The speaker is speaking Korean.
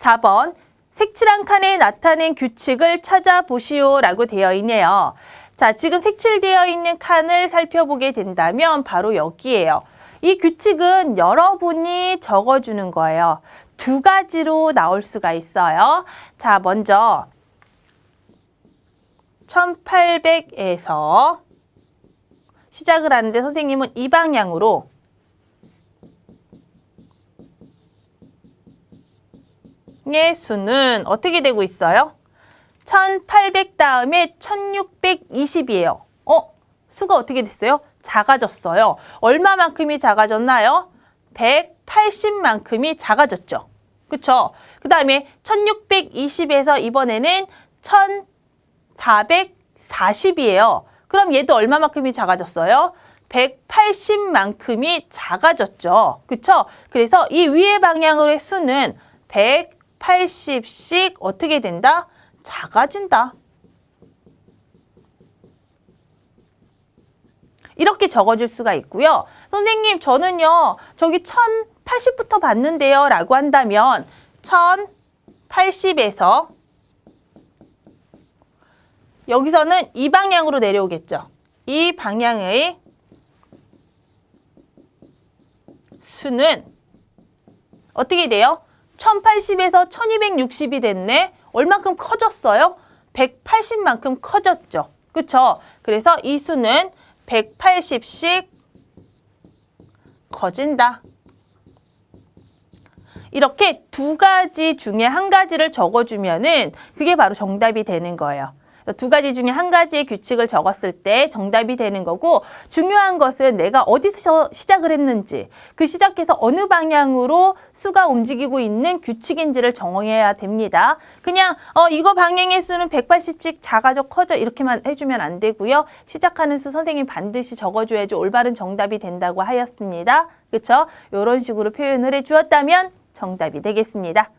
4번 색칠한 칸에 나타낸 규칙을 찾아보시오 라고 되어 있네요. 자, 지금 색칠되어 있는 칸을 살펴보게 된다면 바로 여기에요. 이 규칙은 여러분이 적어주는 거예요. 두 가지로 나올 수가 있어요. 자, 먼저 1800에서 시작을 하는데 선생님은 이 방향으로 의 수는 어떻게 되고 있어요? 1800 다음에 1620이에요. 어? 수가 어떻게 됐어요? 작아졌어요. 얼마만큼이 작아졌나요? 180만큼이 작아졌죠. 그쵸? 그 다음에 1620에서 이번에는 1440이에요. 그럼 얘도 얼마만큼이 작아졌어요? 180만큼이 작아졌죠. 그쵸? 그래서 이 위의 방향으로의 수는 180씩 어떻게 된다? 작아진다. 이렇게 적어줄 수가 있고요. 선생님, 저는요, 저기 1080부터 봤는데요. 라고 한다면, 1080에서 여기서는 이 방향으로 내려오겠죠. 이 방향의 수는 어떻게 돼요? 1080에서 1260이 됐네. 얼만큼 커졌어요? 180만큼 커졌죠. 그쵸? 그래서 이 수는 180씩 커진다. 이렇게 두 가지 중에 한 가지를 적어주면은 그게 바로 정답이 되는 거예요. 두 가지 중에 한 가지의 규칙을 적었을 때 정답이 되는 거고 중요한 것은 내가 어디서 시작을 했는지 그 시작해서 어느 방향으로 수가 움직이고 있는 규칙인지를 정해야 됩니다. 그냥 어 이거 방향의 수는 180씩 작아져 커져 이렇게만 해주면 안 되고요. 시작하는 수 선생님 반드시 적어줘야지 올바른 정답이 된다고 하였습니다. 그렇죠? 이런 식으로 표현을 해주었다면 정답이 되겠습니다.